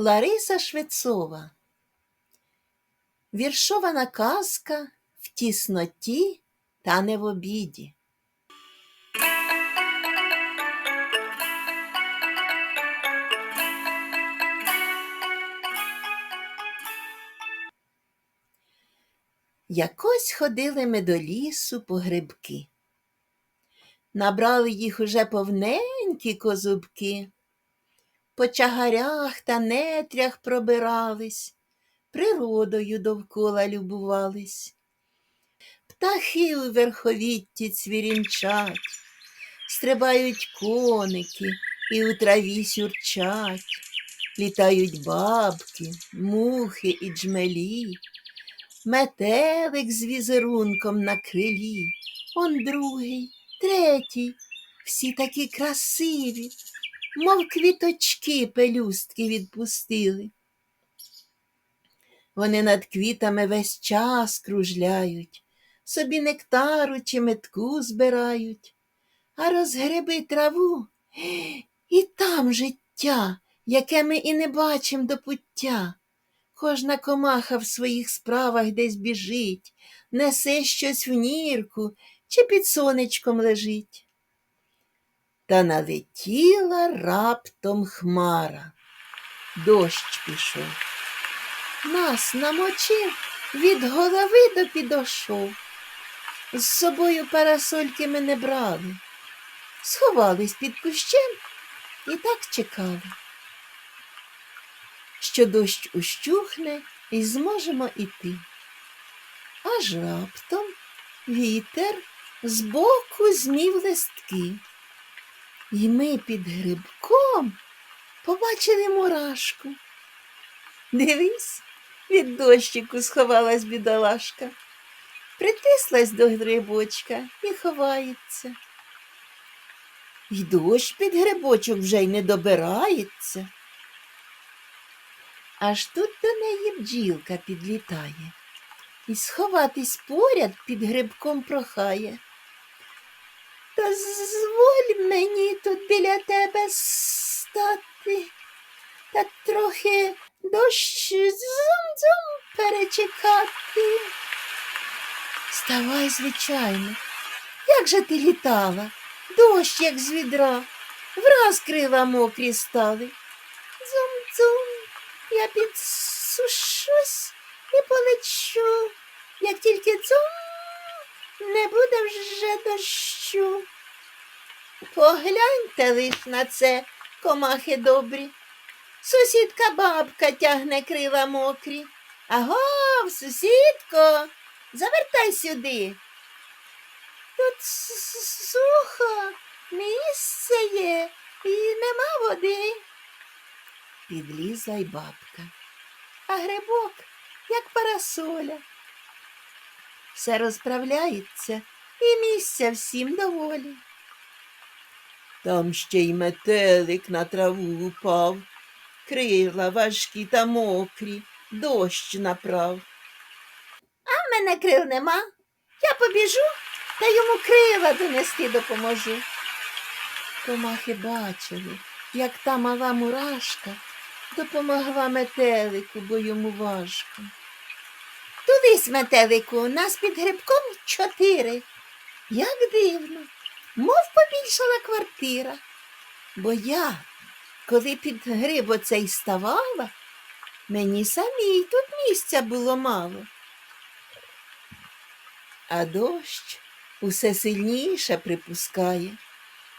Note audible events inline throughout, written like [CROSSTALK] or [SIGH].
Лариса Швецова. Віршована казка в тісноті та не в обіді. Якось ходили ми до лісу по грибки. Набрали їх уже повненькі козубки, по чагарях та нетрях пробирались, природою довкола любувались. Птахи у верховітті цвірінчать, стрибають коники і у траві сюрчать, літають бабки, мухи і джмелі, метелик з візерунком на крилі, он другий, третій, всі такі красиві, мов квіточки пелюстки відпустили. Вони над квітами весь час кружляють, собі нектару чи метку збирають, а розгреби траву, і там життя, яке ми і не бачим до пуття. Кожна комаха в своїх справах десь біжить, несе щось в нірку чи під сонечком лежить. Та налетіла раптом хмара. Дощ пішов. Нас намочив від голови до підошов. З собою парасольки ми не брали. Сховались під кущем і так чекали, що дощ ущухне і зможемо іти. Аж раптом вітер збоку змів листки. І ми під грибком побачили мурашку. Дивись, від дощику сховалась бідолашка, притислась до грибочка і ховається. І дощ під грибочок вже й не добирається. Аж тут до неї бджілка підлітає і сховатись поряд під грибком прохає. Та зволь мені тут біля тебе стати, та трохи дощ зум-зум перечекати. Ставай, звичайно, як же ти літала, дощ, як з відра, враз крила мокрі стали. Зум-зум, я підсушусь і полечу, як тільки дзум, не буде вже дощу. Погляньте лиш на це, комахи добрі. Сусідка бабка тягне крила мокрі. Агов, сусідко, завертай сюди. Тут сухо, місце є і нема води. Підлізла й бабка, а грибок, як парасоля. Все розправляється і місця всім доволі. Там ще й метелик на траву упав, крила важкі та мокрі, дощ направ. А в мене крил нема. Я побіжу та йому крила донести допоможу. Комахи бачили, як та мала мурашка допомогла метелику, бо йому важко. Тулись, метелику, нас під грибком чотири. Як дивно, мов побільшала квартира. Бо я, коли під гриб оцей ставала, мені самій тут місця було мало. А дощ усе сильніше припускає,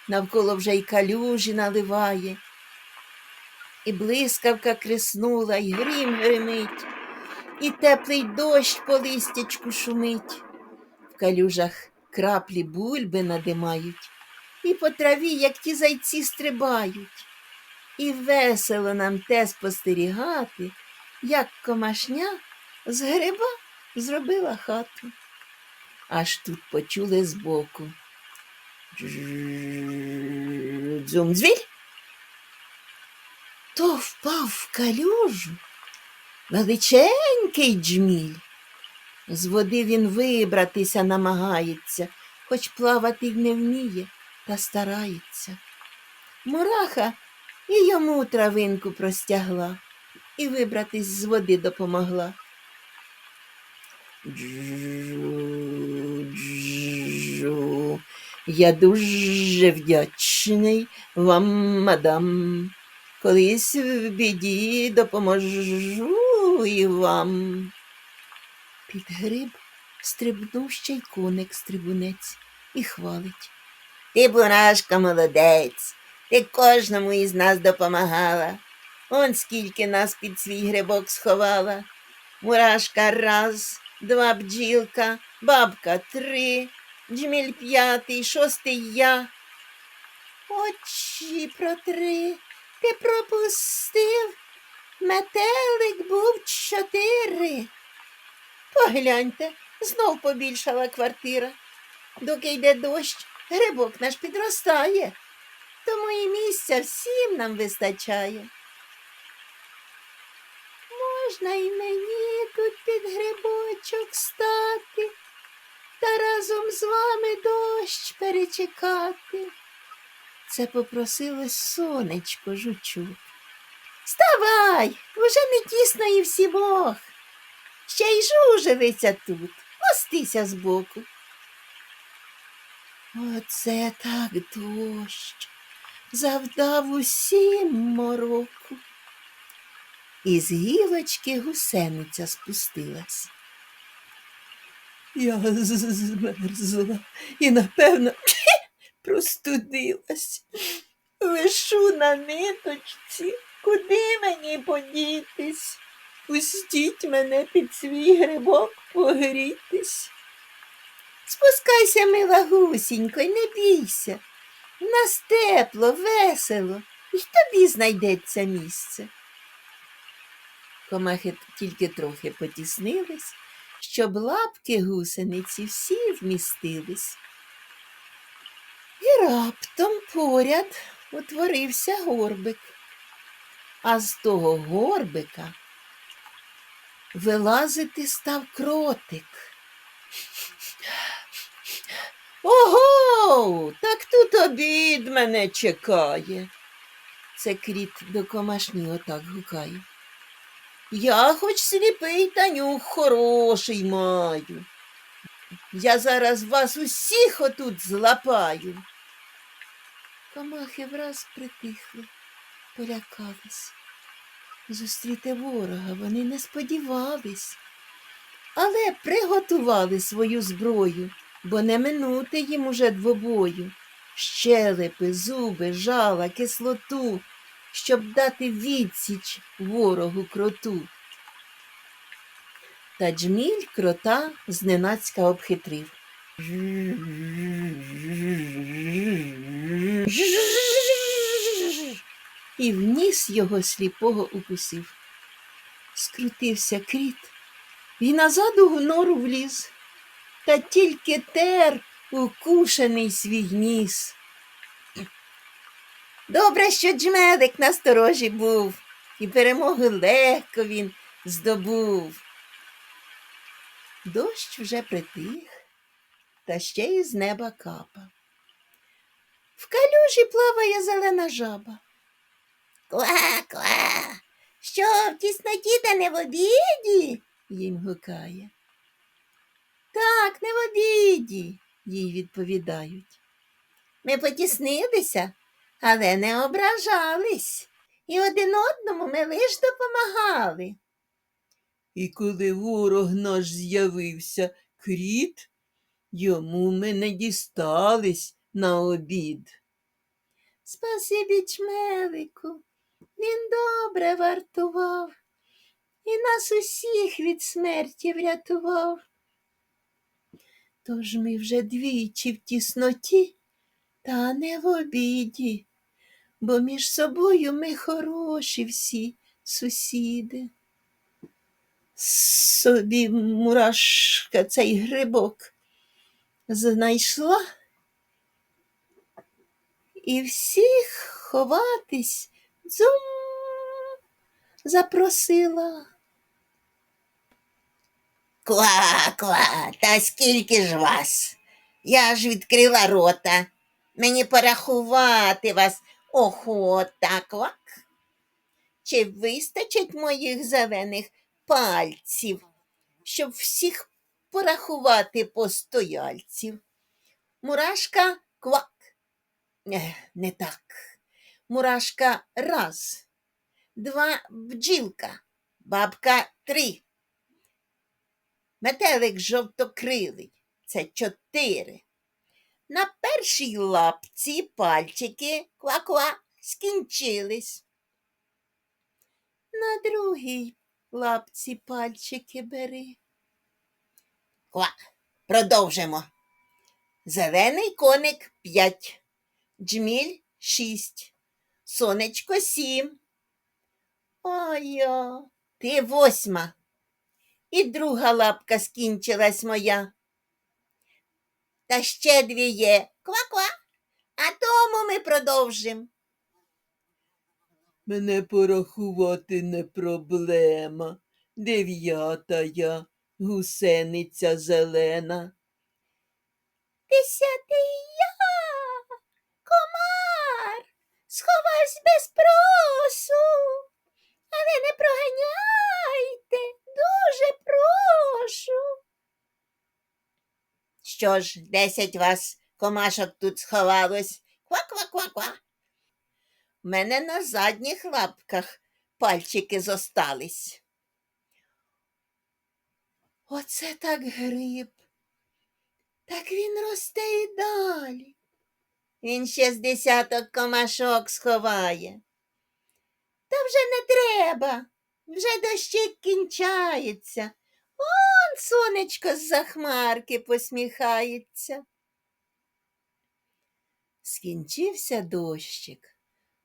навколо вже й калюжі наливає, і блискавка креснула, і грім гримить, і теплий дощ по листячку шумить. В калюжах краплі бульби надимають, і по траві, як ті зайці, стрибають. І весело нам те спостерігати, як комашня з гриба зробила хату. Аж тут почули збоку. Дзумдзвіль. То впав в калюжу величенький джміль. З води він вибратися намагається, хоч плавати й не вміє, та старається. Мураха і йому травинку простягла. і вибратись з води допомогла. Джу, Я дуже вдячний вам, мадам. Колись в біді допоможу і вам. Під гриб стрибнув ще й коник стрибунець і хвалить. Ти, бурашка, молодець, ти кожному із нас допомагала. Он скільки нас під свій грибок сховала. Мурашка раз, два бджілка, бабка три, джміль п'ятий, шостий я. Очі протри, ти пропустив, метелик був чотири. Погляньте, знов побільшала квартира. Доки йде дощ, грибок наш підростає, тому і місця всім нам вистачає. Можна і мені тут під грибочок стати, та разом з вами дощ перечекати. Це попросилось сонечко жучу. Вставай, уже не тісно і всімох. Ще й жужелиця тут, мостися збоку. Оце так дощ, завдав усім мороку. Із гілочки гусениця спустилась. Я змерзла і, напевно, [CLEARS THROAT] простудилась. Вишу на ниточці, куди мені подітись? Пустіть мене під свій грибок погрітись. Спускайся, мила гусінько, не бійся. В нас тепло, весело, і тобі знайдеться місце. Комахи тільки трохи потіснились, щоб лапки гусениці всі вмістились. І раптом поряд утворився горбик, а з того горбика вилазити став кротик. Ого, так тут обід мене чекає. Це кріт до комашні отак гукає. Я хоч сліпий та нюх хороший маю. Я зараз вас усіх отут злапаю. Комахи враз притихли, полякались. Зустріти ворога вони не сподівались, але приготували свою зброю, бо не минути їм уже двобою. Щелепи, зуби, жала, кислоту, щоб дати відсіч ворогу кроту. Та джміль крота зненацька обхитрив. І в ніс його сліпого укусив. Скрутився кріт і назад у нору вліз, та тільки тер укушений свій ніс. Добре, що джмелик на сторожі був, і перемоги легко він здобув. Дощ вже притих, та ще й з неба капа. В калюжі плаває зелена жаба. Ква, ква, що в тісноті та не в обіді? їм гукає. Так, не в обіді, їй відповідають. Ми потіснилися, але не ображались, і один одному ми лиш допомагали. І коли ворог наш з'явився кріт, йому ми не дістались на обід. Спасибі чмелику, він добре вартував і нас усіх від смерті врятував. Тож ми вже двічі в тісноті, та не в обіді, бо між собою ми хороші всі сусіди. Собі мурашка цей грибок знайшла і всіх ховатись дзум запросила. Ква, ква, та скільки ж вас? Я ж відкрила рота. Мені порахувати вас охота, квак. Чи вистачить моїх зелених пальців, щоб всіх порахувати постояльців? Мурашка квак. Е, не так. Мурашка раз. Два бджілка. Бабка три. Метелик жовтокрилий. Це чотири. На першій лапці пальчики ква-ква скінчились. На другій лапці пальчики бери. Ква. Продовжимо. Зелений коник п'ять, джміль шість, сонечко сім. Ой, ти восьма. І друга лапка скінчилась моя. Та ще дві є. Ква-ква. А тому ми продовжимо. Мене порахувати не проблема. Дев'ята я, гусениця зелена. Десятий сховався без просу, але не проганяйте, дуже прошу. Що ж, десять вас комашок тут сховалось. Ква-ква-ква-ква. В мене на задніх лапках пальчики зостались. Оце так гриб. Так він росте і далі. Він ще з десяток комашок сховає. Та вже не треба, вже дощик кінчається. Он сонечко з-за хмарки посміхається. Скінчився дощик,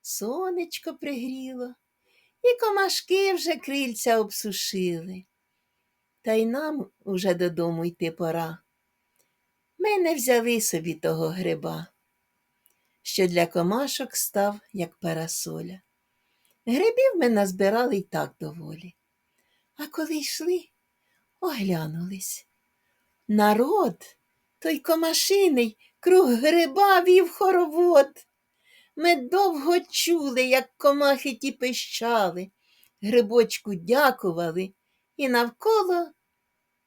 сонечко пригріло, і комашки вже крильця обсушили. Та й нам уже додому йти пора. Ми не взяли собі того гриба, що для комашок став, як парасоля. Грибів ми назбирали й так доволі. А коли йшли, оглянулись. Народ, той комашиний, круг гриба вів хоровод. Ми довго чули, як комахи ті пищали, грибочку дякували і навколо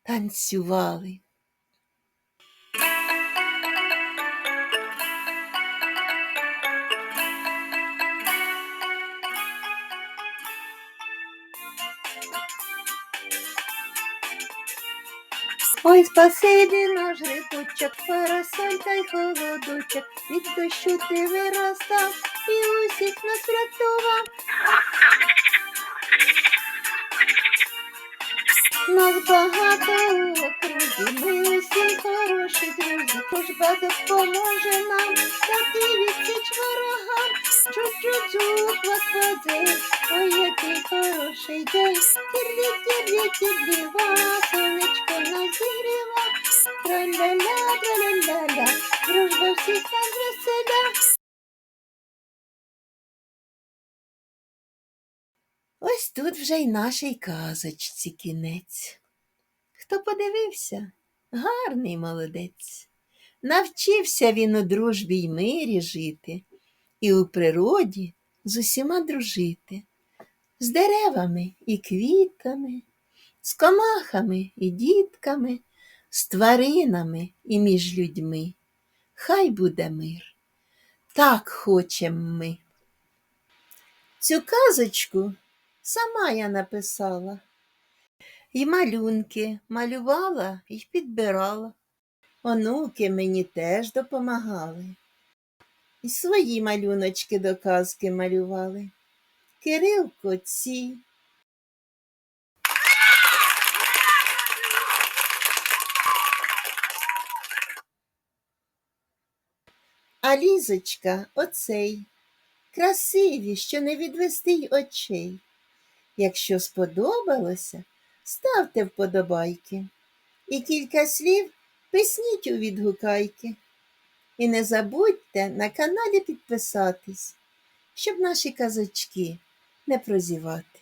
танцювали. Ой, спасибі наш грибочок, парасоль та й холодочок, від дощу ти виростав і усіх нас врятував. Нас багато у окрузі, ми усі хороші друзі, тож Бог допоможе нам, дати відсіч ворогам. Чуть-чуть квадзей, ой, який хороший день. Тірлі, тірлі, тірліва, сонечко тут вже й нашій казочці кінець. Хто подивився? Гарний молодець. Навчився він у дружбі й мирі жити, і у природі з усіма дружити, з деревами і квітами, з комахами і дітками, з тваринами і між людьми. Хай буде мир. Так хочем ми. Цю казочку сама я написала. І малюнки малювала і підбирала. Онуки мені теж допомагали. І свої малюночки до казки малювали. Кирилко ці. А лізочка оцей. Красиві, що не відвести й очей. Якщо сподобалося, ставте вподобайки. І кілька слів писніть у відгукайки. І не забудьте на каналі підписатись, щоб наші казочки не прозівати.